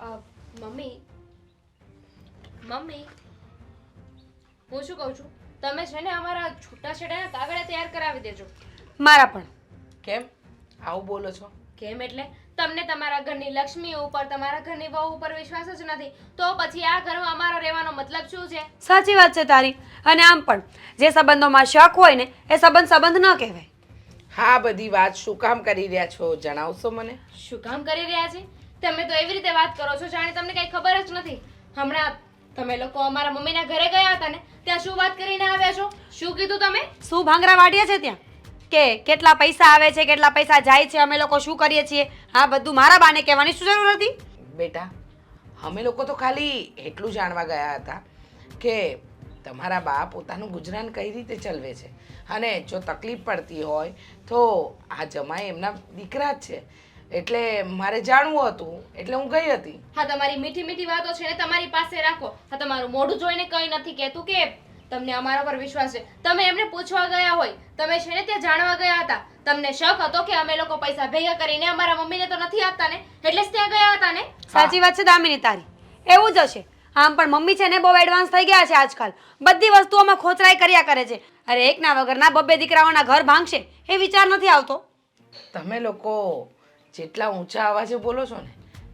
અ, mummy. Mummy હું શું કહું છું? તમે છે ને અમારા છૂટાછેડાના કાગળે તૈયાર કરાવી દેજો. મારા પણ. કેમ? આવું બોલો છો. કેમ એટલે? તમને તમારા ઘરની લક્ષ્મી ઉપર તમારા ઘરની વહુ ઉપર વિશ્વાસ જ નથી. તો પછી આ ઘરમાં અમારો રહેવાનો મતલબ શું છે? સાચી વાત છે તારી. અને આમ પણ જે સંબંધોમાં શક હોય ને એ સંબંધ સંબંધ ન કહેવાય. હા બધી વાત શું કામ કરી રહ્યા છો? જણાવશો મને? શું કામ કરી રહ્યા છે? તમે તો એવી રીતે વાત કરો છો જાણે તમને કઈ ખબર જ નથી. હમણાં તમે લોકો અમારા મમ્મીના ઘરે ગયા હતા ને ત્યાં શું વાત કરીને આવ્યા છો? શું કીધું તમે? શું ભાંગરા વાડ્યા છે ત્યાં? કે કેટલા પૈસા આવે છે કેટલા પૈસા જાય છે અમે લોકો શું કરીએ છીએ? આ બધું મારા બાને કહેવાની શું જરૂર હતી? બેટા અમે લોકો તો ખાલી એટલું જાણવા ગયા હતા કે તમારા બા પોતાનું ગુજરાન કઈ રીતે ચલવે છે. અને જો તકલીફ પડતી હોય તો આ જમાઈ એમના દીકરા જ છે. એટલે મારે જાણવું હતું એટલે હું ગઈ હતી. હા તમારી મીઠી મીઠી વાતો છે ને તમારી પાસે રાખો. હા તમારું મોઢું જોઈને કંઈ નથી કહેતું કે તમને અમારા પર વિશ્વાસ છે. તમે એમને પૂછવા ગયા હોય તમે છે ને ત્યાં જાણવા ગયા હતા. તમને શક હતો કે અમે લોકો પૈસા ભેગા કરીને અમારા મમ્મીને તો નથી આપતા ને? એટલે જ ત્યાં ગયા હતા ને? સાચી વાત છે દામિની તારી. એવું જ હશે. આમ પણ મમ્મી છે ને બહુ એડવાન્સ થઈ ગયા છે આજકાલ. બધી વસ્તુઓમાં ખોચરાઈ કર્યા કરે છે. અરે એકના વગરના બબ્બે દીકરાઓના ઘર ભાંગશે. એ વિચાર નથી આવતો. તમે લોકો જેટલા ઊંચા અવાજે બોલો છો ને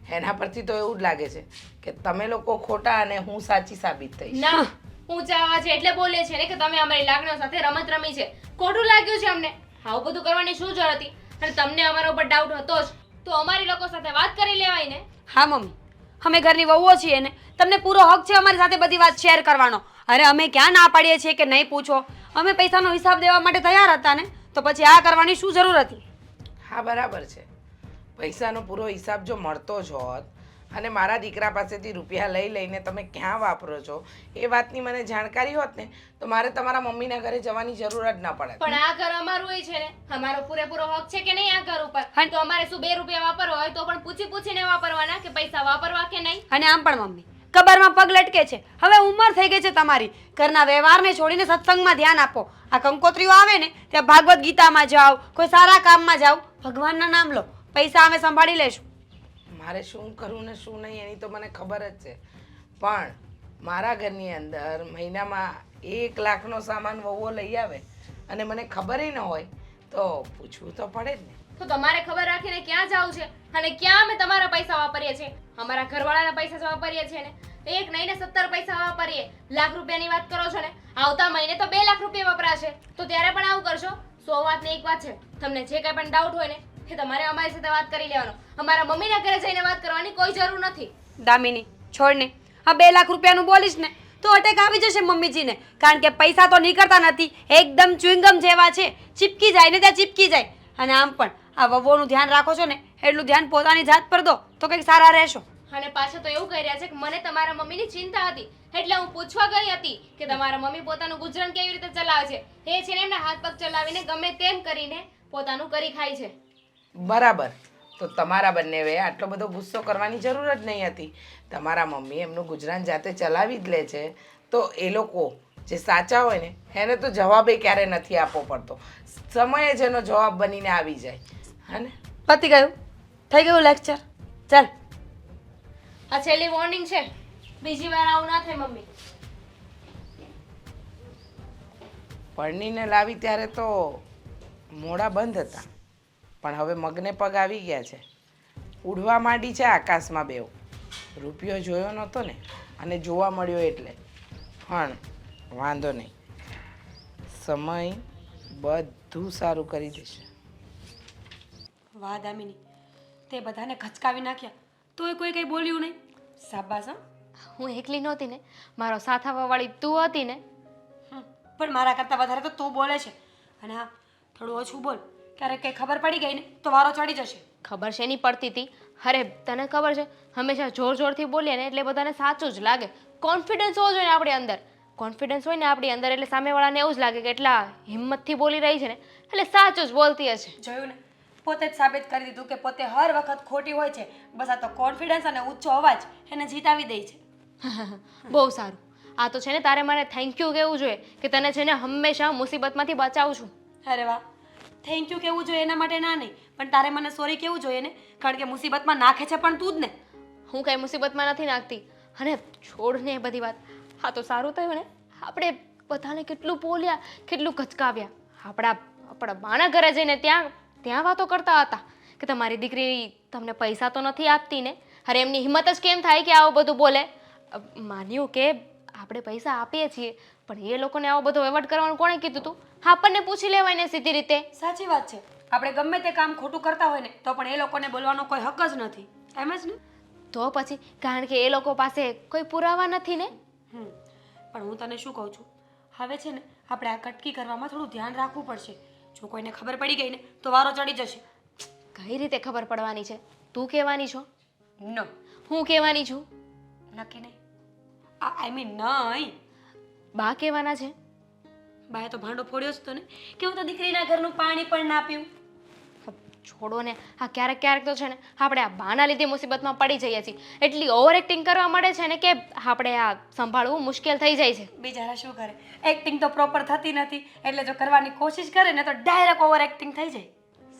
એના પરથી તો એવું જ લાગે છે કે તમે લોકો ખોટા અને હું સાચી સાબિત થઈ ના ઊંચા અવાજે એટલે બોલે છે ને કે તમે અમારી લાગણીઓ સાથે રમત રમી છે. ખોટું લાગ્યું છે અમને. આવું બધું કરવાની શું જરૂર હતી? અને તમને અમારા ઉપર ડાઉટ હતો જ. તો અમારી લોકો સાથે વાત કરી લેવાય ને. હા મમ્મી. અમે ઘરની વહુઓ છીએ ને. તમને પૂરો હક છે અમારી સાથે બધી વાત શેર કરવાનો. અરે અમે ક્યાં ના પાડીએ છીએ કે નહીં પૂછો? અમે પૈસાનો હિસાબ દેવા માટે તૈયાર હતા ને. તો પછી આ કરવાની શું જરૂર હતી? હા બરાબર છે. પૈસાનો પૂરો હિસાબ જો મળતો જ હોત અને મારા દીકરા પાસેથી રૂપિયા લઈ લઈને તમે ક્યાં વાપરો છો? એ વાતની મને જાણકારી હોત ને તો મારે તમારા મમ્મીના ઘરે જવાની જરૂર જ ના પડે પણ આ ઘર અમારું એ છે ને અમારો પૂરેપૂરો હક છે કે નહીં આ ઘર ઉપર? તો અમારે શું બે રૂપિયા વાપરવા હોય તો પણ પૂછી પૂછીને વાપરવાના કે પૈસા વાપરવા કે નહીં? અને આમ પણ મમ્મી કબરમાં પગ લટકે છે. હવે ઉંમર થઈ ગઈ છે તમારી. ઘરના વ્યવહારને છોડીને સત્સંગમાં ધ્યાન આપો. આ કંકોત્રીઓ આવે ને ત્યાં ભાગવત ગીતામાં જાઓ કોઈ સારા કામમાં જાઓ ભગવાનના નામ લો. પૈસા અમે સંભાળી લેશું. મારે શું કરવું ને શું નહીં એની તો મને ખબર જ છે. પણ મારા ઘરની અંદર મહિનામાં એક લાખનો સામાન વહુઓ લઈ આવે અને મને ખબર ન હોય તો પૂછવું તો પડે જ ને. તો તમારે ખબર રાખીને ક્યાં જાવું છે અને ક્યાં અમે તમારા પૈસા વાપરીએ છીએ? અમારા ઘરવાળાના પૈસા જ વાપરીએ છીએ ને? એક નહીં ને સત્તર પૈસા વાપરીએ. લાખ રૂપિયાની વાત કરો છો ને? આવતા મહિને તો બે લાખ રૂપિયા વપરાશે. તો ત્યારે પણ આવું કરશો? સો વાતની એક વાત છે. તમને જે કંઈ પણ ડાઉટ હોય ને એ તમારે અમારી સાથે વાત કરી લેવાનો. અમારા મમ્મીના ઘરે જઈને વાત કરવાની કોઈ જરૂર નથી. દામિની છોડ ને આ બે લાખ રૂપિયાનું બોલીશ ને તો અટેક આવી જશે મમ્મીજીને. કારણ કે પૈસા તો નીકળતા નથી. એકદમ ચ્યુંગમ જેવા છે. ચીપકી જાય ને ત્યાં ચીપકી જાય. અને આમ પણ આ વવોનું ધ્યાન રાખો છો ને એટલું ધ્યાન પોતાની જાત પર દો તો કંઈક સારા રહેશો. અને પાછા તો એવું કહી રહ્યા છે કે મને તમારા મમ્મીની ચિંતા હતી. એટલે હું પૂછવા ગઈ હતી કે તમારા મમ્મી પોતાનું ગુજરાન કેવી રીતે ચલાવે છે. એ છે ને એમના હાથ પગ ચલાવીને ગમે તેમ કરીને પોતાનું કરી ખાય છે. બરાબર. તો તમારા બંનેવે આટલો બધો ગુસ્સો કરવાની જરૂર જ નહીં હતી. તમારા મમ્મી એમનું ગુજરાન જાતે ચલાવી જ લે છે. તો એ લોકો જે સાચા હોય ને એને તો જવાબે ક્યારે નથી આપવો પડતો. સમયે જ એનો જવાબ બનીને આવી જાય. હને પતી ગયું. થઈ ગયું લેક્ચર ચાલ. આ છેલ્લી વોર્નિંગ છે. બીજી વાર આવું ના થાય મમ્મી. પરણીને લાવી ત્યારે તો મોડા બંધ હતા. પણ હવે મગને પગ આવી ગયા છે. ઉડવા માંડી છે આકાશમાં બેવ રૂપિયો જોયો નહોતો ને અને જોવા મળ્યો એટલે. પણ વાંધો નહીં. સમય બધું સારું કરી દેશે. વાહ દામિની તે બધાને ખચકાવી નાખ્યા. તોય કોઈ કંઈ બોલ્યું નહીં. શાબાશ હં. હું એકલી નહોતી ને મારો સાથ આવવાવાળી તું હતી ને. પણ મારા કરતાં વધારે તો તું બોલે છે. અને હા થોડું ઓછું બોલ. ક્યારેક કંઈ ખબર પડી ગઈ ને તો વારો ચડી જશે. ખબર છે નહીં પડતી હતી? અરે તને ખબર છે? હંમેશા જોર જોરથી બોલીએ ને એટલે બધાને સાચું જ લાગે. કોન્ફિડન્સ હોવો જોઈએ આપણી અંદર. કોન્ફિડન્સ હોય ને આપણી અંદર એટલે સામેવાળાને એવું જ લાગે કે એટલા હિંમતથી બોલી રહી છે ને એટલે સાચું જ બોલતી હશે. જોયું ને? પોતે જ સાબિત કરી દીધું કે પોતે હર વખત ખોટી હોય છે. બસ આ તો કોન્ફિડન્સ અને ઊંચો અવાજ એને જીતાવી દે છે. બહુ સારું. આ તો છે ને તારે મારે થેન્ક યુ કહેવું જોઈએ કે તને છે ને હંમેશા મુસીબતમાંથી બચાવું છું. અરે વાહ. થેન્ક યુ કેવું જોઈએ એના માટે ના નહીં, પણ તારે મને સોરી કહેવું જોઈએ ને, કારણ કે મુસીબતમાં નાખે છે પણ તું જ ને. હું કાંઈ મુસીબતમાં નથી નાખતી. અને છોડને એ બધી વાત. હા, તો સારું થયું ને. આપણે બધાને કેટલું બોલ્યા, કેટલું કચકાવ્યા આપણા આપણા બાના ઘરે જઈને ત્યાં ત્યાં વાતો કરતા હતા કે તમારી દીકરી તમને પૈસા તો નથી આપતી ને. અરે એમની હિંમત જ કેમ થાય કે આવું બધું બોલે? માન્યું કે આપણે પૈસા આપીએ છીએ, પણ એ લોકોને આવો બધો વહીવટ કરવાનું કોણે કીધું હતું આપણને પૂછી લેવાય ને સીધી રીતે. સાચી વાત છે. આપણે ગમે તે કામ ખોટું કરતા હોય ને તો પણ એ લોકોને બોલવાનો કોઈ હક જ નથી. એમ જ ને? તો પછી કારણ કે એ લોકો પાસે કોઈ પુરાવા નથી ને? હમ. પણ હું તને શું કહું છું? હવે છે ને આપણે આ કટકી કરવામાં થોડું ધ્યાન રાખવું પડશે. જો કોઈને ખબર પડી ગઈ ને તો વારો ચડી જશે. કઈ રીતે ખબર પડવાની છે? તું કહેવાની છો? ન. હું કહેવાની છું? નક્કી નહીં. આઈ મીન નહીં. બા કહેવાના છે? બાએ તો ભાંડો ફોડ્યો જ તો ને કે હું તો દીકરીના ઘરનું પાણી પણ ના પીવું? છોડો ને. હા ક્યારેક ક્યારેક તો છે ને આપણે આ બાના લીધે મુસીબતમાં પડી જઈએ છીએ. એટલી ઓવર એક્ટિંગ કરવા મળે છે ને કે આપણે આ સંભાળવું મુશ્કેલ થઈ જાય છે. બિચારા શું કરે? એક્ટિંગ તો પ્રોપર થતી નથી. એટલે જો કરવાની કોશિશ કરે ને તો ડાયરેક્ટ ઓવર એક્ટિંગ થઈ જાય.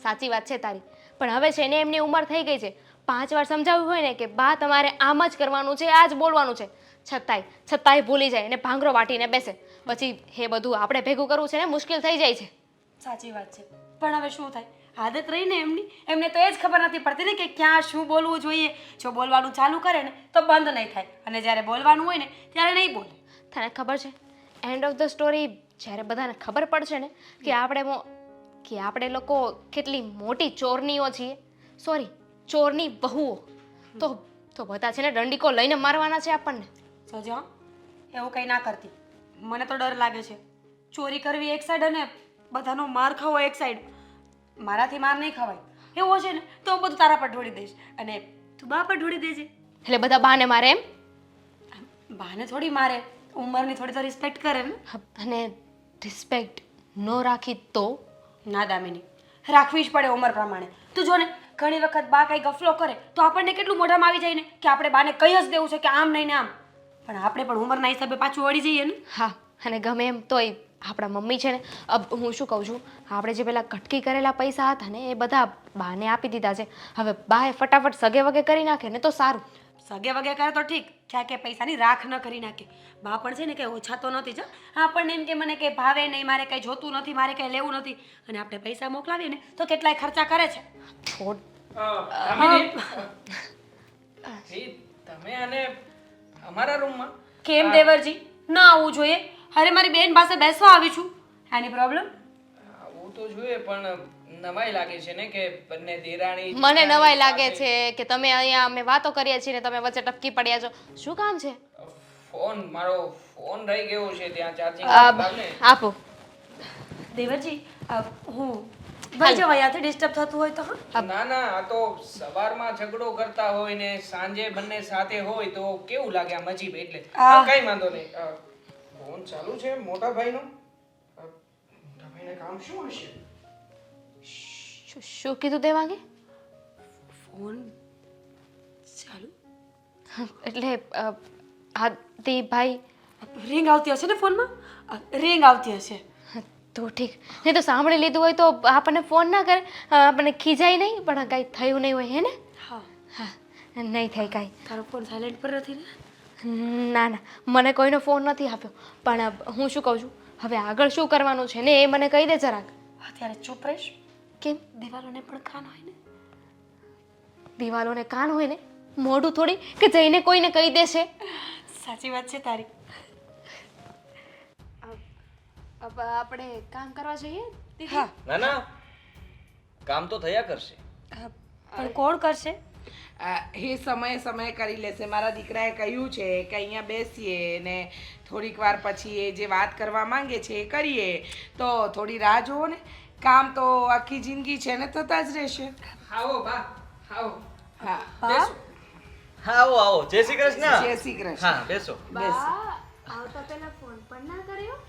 સાચી વાત છે તારી. પણ હવે છે ને એમની ઉંમર થઈ ગઈ છે. પાંચ વાર સમજાવ્યું હોય ને કે બા તમારે આમ જ કરવાનું છે આ જ બોલવાનું છે. છતાંય છતાંય ભૂલી જાય અને ભાંગરો વાટીને બેસે. પછી એ બધું આપણે ભેગું કરવું છે ને મુશ્કેલ થઈ જાય છે. સાચી વાત છે. પણ હવે શું થાય? આદત રહી ને એમની એમને તો એ જ ખબર નથી પડતી ને કે ક્યાં શું બોલવું જોઈએ. જો બોલવાનું ચાલુ કરે ને તો બંધ નહીં થાય. અને જ્યારે બોલવાનું હોય ને ત્યારે નહીં બોલે. તને ખબર છે? એન્ડ ઓફ ધ સ્ટોરી જ્યારે બધાને ખબર પડશે ને કે આપણે કે આપણે લોકો કેટલી મોટી ચોરનીઓ છીએ. સોરી ચોરની બહુઓ. તો તો બધા છે ને દંડીકો લઈને મારવાના છે આપણને. જોજો એવું કંઈ ના કરતી. મને તો ડર લાગે છે. ચોરી કરવી એક સાઈડ અને બધાનો માર ખાવો એક સાઈડ મારાથી માર નહીં ખવાય. એવો છે ને તો હું બધું તારા પર ઢોળી દઈશ. અને તું બા પર ઢોળી દેજે. એટલે બધા બાને મારે એમ? બાને થોડી મારે. ઉંમરની થોડી તો રિસ્પેક્ટ કરે ને અને રિસ્પેક્ટ ન રાખી તો? ના દામિની રાખવી જ પડે ઉંમર પ્રમાણે. તું જો ને ઘણી વખત બા કાંઈ ગફલો કરે તો આપણને કેટલું મોઢામાં આવી જાય ને? કે આપણે બાને કહી જ દેવું છે કે આમ નહીં ને આમ. પણ આપણે પણ ઉંમરના હિસાબે પાછું વળી જઈએ ને? હા અને ગમે એમ તોય આપણા મમ્મી છે ને અબ હું શું કહું છું આપણે જે પેલા કટકી કરેલા પૈસા હતા ને એ બધા બાને આપી દીધા છે. હવે બાએ ફટાફટ સગે વગે કરી નાખે ને તો સારું. સગે વગે કરે તો ઠીક ક્યાં કે પૈસાની રાખ ન કરી નાખે. બા પણ છે ને કે ઓછા તો નથી જ પણ એમ કે મને કંઈ ભાવે નહીં મારે કંઈ જોતું નથી મારે કંઈ લેવું નથી. અને આપણે પૈસા મોકલાવીએ ને તો કેટલાય ખર્ચા કરે છે. છોડ. તમે અને અમારા રૂમમાં. કેમ દેવરજી? ના આવવું જોઈએ. અરે મારી બેન પાસે બેસવા આવી છું. એની પ્રોબ્લેમ આવું તો જોઈએ પણ નવાઈ લાગે છે ને કે બંને દેરાણી મને નવાઈ લાગે છે કે તમે અહીંયા અમે વાતો કરીએ છીએ ને તમે વચ્ચે ટપકી પડ્યા છો. શું કામ છે? ફોન મારો ફોન રહી ગયો છે ત્યાં ચાર્જિંગ આપો. દેવરજી હું ભાઈ જો અહીંયાથી ડિસ્ટર્બ થતું હોય તો ના ના આ તો સવારમાં ઝઘડો કરતા હોય ને સાંજે બંને સાથે હોય તો કેવું લાગે આ અજીબ એટલે? આ. કઈ વાંધો નહીં. ફોન ચાલુ છે મોટા ભાઈનો. મોટા ભાઈને કામ શું હશે? શું શું કીધું દેવાંગે ફોન ચાલુ? એટલે હા તે ભાઈ રિંગ આવતી હશે ને ફોનમાં? રિંગ આવતી હશે. તો ઠીક. નહીં તો સાંભળી લીધું હોય તો આપણને ફોન ના કરે. આપણને ખીજાય નહીં પણ કાંઈ થયું નહીં હોય હે ને? હા. હા. નહીં થાય કાંઈ. તારો ફોન સાયલેન્ટ પર નથી ને? ના ના. મને કોઈનો ફોન નથી આપ્યો. પણ હું શું કહું છું? હવે આગળ શું કરવાનું છે ને એ મને કહી દે જરાક. અત્યારે ચૂપ રહીશ. કેમ? દિવાલોને પણ કાન હોય ને? દિવાલોને કાન હોય ને? મોઢું થોડી કે જઈને કોઈને કહી દેશે? સાચી વાત છે તારી. અબ આપણે કામ કરવા જઈએ? હા. ના ના. કામ તો થયા કરશે. પણ કોણ કરશે? આ એ સમયે સમયે કરી લેશે. મારા દીકરાએ કહ્યું છે કે અહીંયા બેસીએ ને થોડીક વાર પછી એ જે વાત કરવા માંગે છે એ કરીએ. તો થોડી રાહ જુઓ ને. કામ તો આખી જિંદગી છે ને થતા જ રહેશે. આવો બા. આવો હા હા આવો આવો જય શ્રી કૃષ્ણ. જય શ્રી કૃષ્ણ. હા બેસો. બેસો.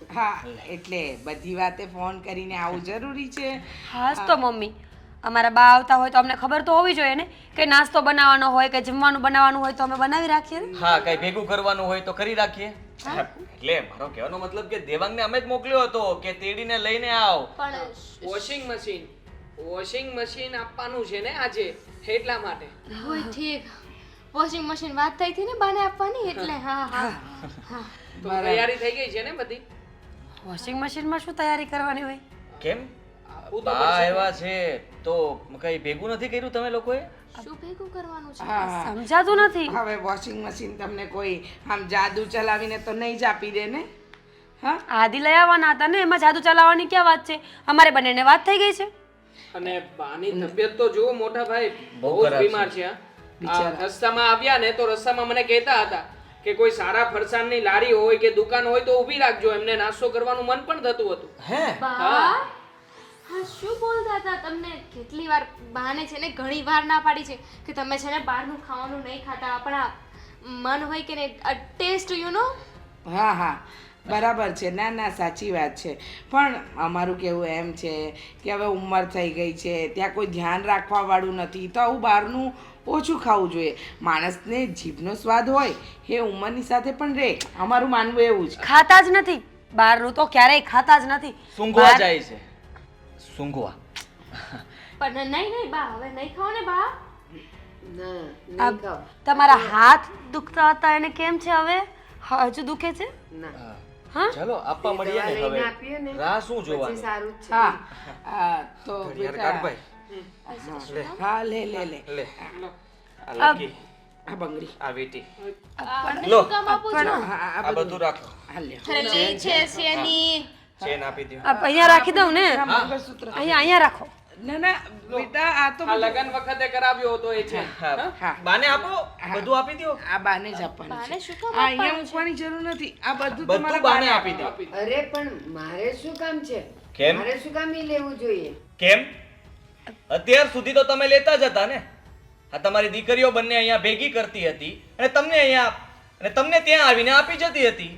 હા એટલે બધી વાતે ફોન કરીને આવું જરૂરી છે. હાસ તો મમ્મી. અમારા બા આવતા હોય તો અમને ખબર તો હોવી જોઈએ ને કે નાસ્તો બનાવવાનો હોય કે જમવાનું બનાવવાનું હોય તો અમે બનાવી રાખીએ ને? હા કઈ ભેગું કરવાનું હોય તો કરી રાખીએ. એટલે મારો કહેવાનો મતલબ કે દેવાંગને અમે જ મોકલ્યો હતો કે તેડીને લઈને આવ. પણ વોશિંગ મશીન વોશિંગ મશીન આપવાનું છે ને આજે એટલા માટે. હોય ઠીક. વોશિંગ મશીન વાત થઈ હતી ને બાને આપવાની? એટલે હા. હા. હા. તો તૈયારી થઈ ગઈ છે ને બધી? વોશિંગ મશીનમાં શું તૈયારી કરવાની હોય? કેમ? આપવું તો બા આવ્યા છે તો કઈ ભેગું નથી કર્યું તમે લોકોએ? શું ભેગું કરવાનું છે? હા હા. સમજાતું નથી. હવે વોશિંગ મશીન તમને કોઈ આમ જાદુ ચલાવીને તો નહીં જ આપી દે ને? હા? આદિ લઈ આવવાના હતા ને એમાં જાદુ ચલાવવાની ક્યાં વાત છે? અમારે બંનેને વાત થઈ ગઈ છે. અને બાની તબિયત તો જુઓ મોટા ભાઈ બહુ બહુ જ ખરાબ બીમાર છે. હા. આ રસ્તામાં આવ્યા ને તો રસ્તામાં મને કહેતા હતા કે કોઈ સારા ફરસાણની લારી હોય કે દુકાન હોય તો ઊભી રાખજો. એમને નાસ્તો કરવાનું મન પણ થતું હતું. હે? હા. શું બોલતા હતા? તમને કેટલી વાર બાને છે ને ઘણી વાર ના પાડી છે કે તમે છે ને બહારનું ખાવાનું નહીં ખાતા. આપણા મન હોય કે ને ટેસ્ટ યુ નો હા હા. બરાબર છે. ના ના સાચી વાત છે. પણ અમારું કેવું એમ છે કે હવે ઉંમર થઈ ગઈ છે. ત્યાં કોઈ ધ્યાન રાખવા વાળું નથી. તો આવું બહારનું ઓછું ખાવું જોઈએ. માણસને જીભનો સ્વાદ હોય એ ઉંમરની સાથે પણ રહે. અમારું માનવું એવું છે. ખાતા જ નથી. બહારનું તો ક્યારેય ખાતા જ નથી. સૂંઘવા જાય છે. સૂંઘવા. પણ નહીં નહીં બા હવે નહીં ખાઓ ને બા. તમારા હાથ દુખતા હતા એને કેમ છે હવે? હજુ દુખે છે? હા. ચાલો આપવા મળીએ ને હવે. રાહ શું જોવાનું? સારું હા. તો ઘડિયાળ બેટા ભાઈ. હા લે લે લે લે આ લકી આ બંગડી આ વેટી લો. આપું આ બધું રાખો નહીં છે સેની ચેન આપી દો આ અહીંયા રાખી દઉં ને મંગળસૂત્ર અહીંયા અહીંયા રાખો ના ના બેટા આ તો આ લગન વખતે કરાવ્યો હતો એ છે બાને આપો બધું આપી દો આ બાને જ આપવાનું બાને છે શું કામ આ અહીંયા મૂકવાની જરૂર નથી આ બધું તમારા બાને બાને આપી દો અરે પણ મારે શું કામ છે કેમ મારે શું કામ લેવું જોઈએ કેમ અત્યાર સુધી તો તમે લેતા જ હતા ને? આ તમારી દીકરીઓ બંને અહીંયા ભેગી કરતી હતી અને તમને અહીંયા અને તમને ત્યાં આવીને આપી જતી હતી.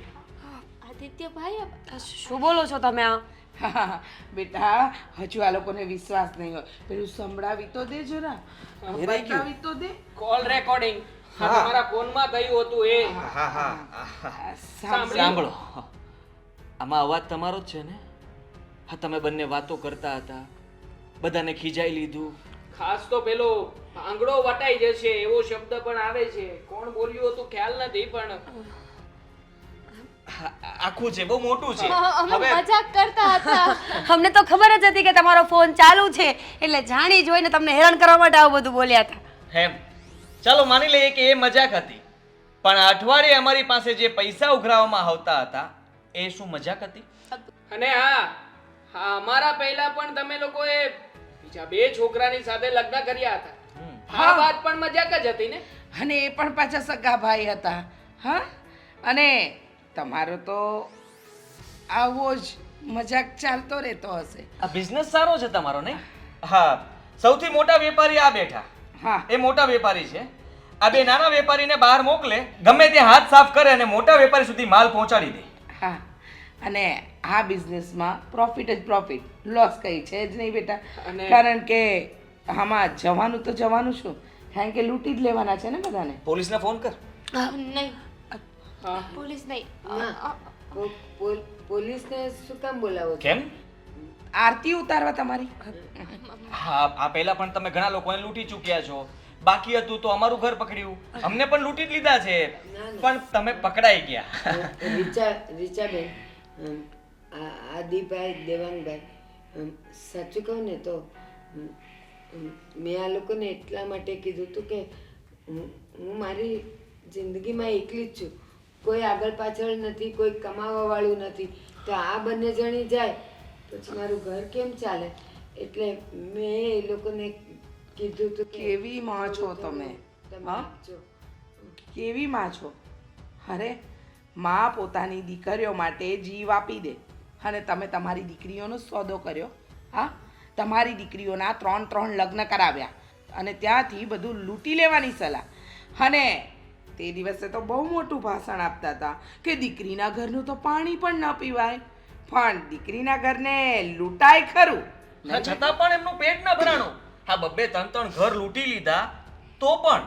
આદિત્યભાઈ શું બોલો છો તમે આ? બેટા હજુ આ લોકોને વિશ્વાસ નહીં હોય. પેલું સંભળાવી તો દે જરા. બતાવી તો દે. કોલ રેકોર્ડિંગ તમારા ફોનમાં થયું હતું એ. હા. હા સાંભળ. સાંભળો. આમાં અવાજ તમારો જ છે ને? હા તમે બંને વાતો કરતા હતા. બધાને ખીજાઈ લીધું. ખાસ તો પેલો આંગળો વટાઈ જશે એવો શબ્દ પણ આવે છે. કોણ બોલ્યું હતું ખ્યાલ નથી પણ આખું છે બહુ મોટું છે. અમે હવે મજાક કરતા હતા. અમને તો ખબર જ હતી કે તમારો ફોન ચાલુ છે એટલે જાણી જોઈને તમને હેરાન કરવા માટે આવું બધું બોલ્યા હતા. હેમ. ચાલો માની લઈએ કે એ મજાક હતી. પણ અઠવાડિયે અમારી પાસે જે પૈસા ઉઘરાવવામાં આવતા હતા એ શું મજાક હતી? અને હા હા અમારા પહેલા પણ તમે લોકોએ બીજા બે છોકરાની સાથે લગ્ન કર્યા હતા. આ વાત પણ મજાક જ હતી ને? અને એ પણ પાછા સગા ભાઈ હતા હા? અને તમારો તો આવો જ મજાક ચાલતો રહેતો હશે. આ બિઝનેસ સારો છે તમારો ને હા સૌથી મોટા વેપારી આ બેઠા. હા. એ મોટા વેપારી છે. આ બે નાના વેપારીને બહાર મોકલે ગમે ત્યાં હાથ સાફ કરે અને મોટા વેપારી સુધી માલ પહોંચાડી દે. હા. અને આ બિઝનેસમાં પ્રોફિટ જ પ્રોફિટ લોસ કઈ છે જ નહીં બેટા. કારણ કે આમાં જવાનું તો જવાનું શું? કારણ કે લૂંટી જ લેવાના છે ને બધાને. પોલીસને ફોન કર. નહીં. પોલીસ નહીં. પોલીસને શું કામ બોલાવો કેમ? આરતી ઉતારવા તમારી. હા આ પહેલા પણ તમે ઘણા લોકોને લૂંટી ચૂક્યા છો. બાકી હતું તો અમારું ઘર પકડ્યું. અમને પણ લૂંટી જ લીધા છે. પણ તમે પકડાઈ ગયા. રીચા રીચાબેન અમ, આ આદિભાઈ દેવાંગભાઈ સાચું કહું ને તો મેં આ લોકોને એટલા માટે કીધું હતું કે હું હું મારી જિંદગીમાં એકલી જ છું. કોઈ આગળ પાછળ નથી કોઈ કમાવાવાળું નથી. તો આ બંને જણી જાય પછી મારું ઘર કેમ ચાલે? એટલે મેં એ લોકોને કીધું હતું કેવી માં છો તમે? કેવી માં છો? અરે માં પોતાની દીકરીઓ માટે જીવ આપી દે. અને તમે તમારી દીકરીઓનો સોદો કર્યો, હા? તમારી દીકરીઓના ત્રણ ત્રણ લગ્ન કરાવ્યા. અને ત્યાંથી બધું લૂંટી લેવાની સલાહ. અને તે દિવસે તો બહુ મોટું ભાષણ આપતા હતા કે દીકરીના ઘરનું તો પાણી પણ ન પીવાય. પણ દીકરીના ઘરને લૂંટાય ખરું. છતાં પણ એમનું પેટ ન ભરાણું. હા, બબ્બે ત્રણ ત્રણ ઘર લૂંટી લીધા તો પણ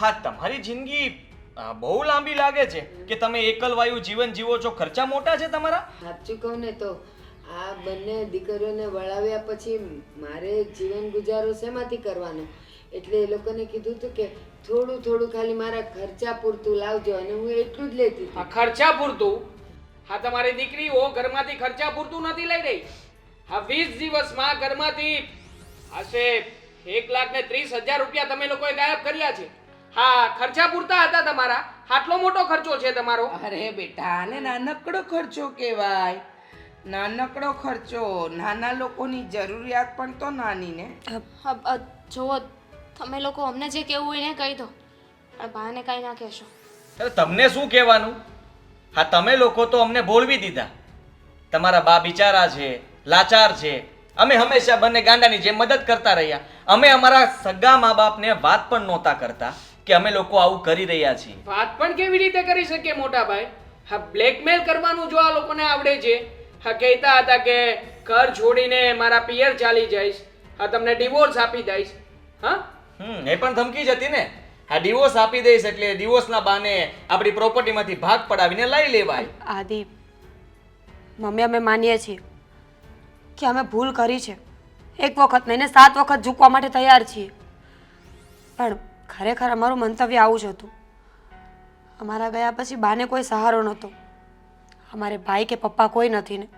હા, તમારી જિંદગી આ, બહુ લાંબી લાગે છે કે તમે એકલવાયુ જીવન જીવો છો. ખર્ચા મોટા છે તમારા? સાચું કહું ને તો આ બંને દીકરીઓને વળાવ્યા પછી મારે જીવન ગુજારો શેમાંથી કરવાનો? એટલે એ લોકોને કીધું હતું કે થોડું થોડું ખાલી મારા ખર્ચા પૂરતું લાવજો અને હું એટલું જ લેતી હતી. આ ખર્ચા પૂરતું? હા તમારી દીકરીઓ ઘરમાંથી ખર્ચા પૂરતું નથી લઈ રહી. હા વીસ દિવસમાં ઘરમાંથી આશરે એક લાખ ને ત્રીસ હજાર રૂપિયા તમે લોકોએ ગાયબ કર્યા છે. હા ખર્ચા પૂરતા હતા તમારા. આટલો મોટો ખર્ચો છે તમારો. અરે બેટા આને નાનકડો ખર્ચો કહેવાય. નાનકડો ખર્ચો નાના લોકોની જરૂરિયાત પણ તો નાની ને. જુઓ તમે લોકો અમને જે કહેવું હોય ને કહી દો. બાને કાંઈ ના કહેશો. અરે તમને શું કહેવાનું? હા તમે લોકો તો અમને બોલવી દીધા. તમારા બા બિચારા છે લાચાર છે. અમે હંમેશા બંને ગાંડાની જેમ મદદ કરતા રહ્યા. અમે અમારા સગા મા બાપને વાત પણ નહોતા કરતા. કે અમે લોકો આવું કરી રહ્યા છીએ. વાત પણ કેવી રીતે કરી શકીએ મોટા ભાઈ હા બ્લેકમેલ કરવાનું જો આ લોકોને આવડે છે હા કહેતા હતા કે ઘર છોડીને મારા પિયર ચાલી જઈશ હા તમને ડિવોર્સ આપી દઈશ હા? હમ એ પણ ધમકી જ હતી ને. હા ડિવોર્સ આપી દઈશ એટલે ડિવોર્સના બાને આપણી પ્રોપર્ટીમાંથી ભાગ પડાવીને લઈ લેવાય. આદિ મમ્મી અમે માનીએ છીએ કે અમે ભૂલ કરી છે. એક વખત નહીં ને સાત વખત ઝૂકવા માટે તૈયાર છીએ. પણ ખરેખર અમારું મંતવ્ય આવું જ હતું. અમારા ગયા પછી બાને કોઈ સહારો નહોતો. અમારે ભાઈ કે પપ્પા કોઈ નથી ને.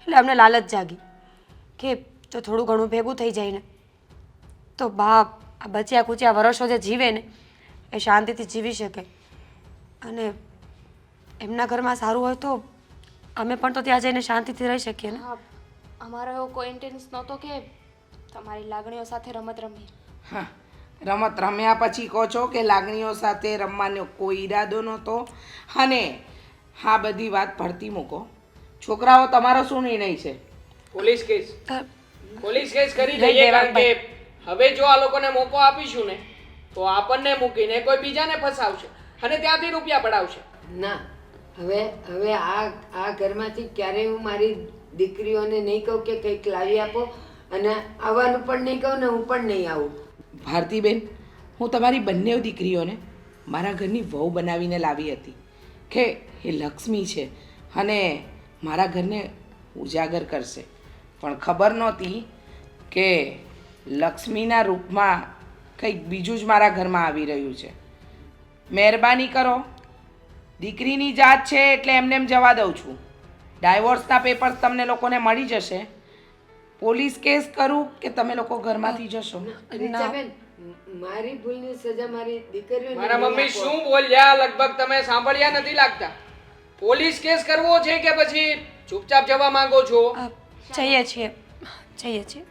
એટલે અમને લાલચ જાગી કે જો થોડું ઘણું ભેગું થઈ જાય ને તો બાપ આ બચ્યા કૂચ્યા વર્ષો જે જીવે ને એ શાંતિથી જીવી શકે. અને એમના ઘરમાં સારું હોય તો અમે પણ તો ત્યાં જઈને શાંતિથી રહી શકીએ ને. અમારો એવો કોઈ ઇન્ટેન્સ નહોતો કે તમારી લાગણીઓ સાથે રમત રમીએ. હા. રમત રમ્યા પછી કહો છો કે લાગણીઓ સાથે રમવાનો કોઈ ઈરાદો નહોતો? અને હા બધી વાત ભરતી મૂકો. છોકરાઓ તમારો શું નિર્ણય છે? Police case. પોલીસ કેસ કરી દઈએ કારણ કે હવે જો આ લોકોને મોકો આપીશું ને તો આપણને મૂકીને કોઈ બીજાને ફસાવશે અને ત્યાંથી રૂપિયા પડાવશે. ના હવે હવે આ આ ઘરમાંથી ક્યારેય હું મારી દીકરીઓને નહીં કહું કે કંઈક લાવી આપો અને આવવાનું પણ નહીં કહું ને હું પણ નહીં આવું. ભારતીબેન, હું તમારી બંને દીકરીઓને મારા ઘરની વહુ બનાવીને લાવી હતી કે એ લક્ષ્મી છે અને મારા ઘરને ઉજાગર કરશે. પણ ખબર નહોતી કે લક્ષ્મીના રૂપમાં કંઈક બીજું જ મારા ઘરમાં આવી રહ્યું છે. મહેરબાની કરો. દીકરીની જાત છે એટલે એમને એમ જવા દઉં છું. ડાયવોર્સના પેપર્સ તમને લોકોને મળી જશે. પોલીસ કેસ કરું કે તમે લોકો ઘરમાંથી જશો? ના મારી ભૂલની સજા મારી દીકરીઓ મારા મમ્મી શું બોલ્યા? લગભગ તમે સાંભળ્યા નથી લાગતા. પોલીસ કેસ કરવો છે કે પછી ચૂપચાપ જવા માંગો છો? જઈએ છીએ. જઈએ છીએ.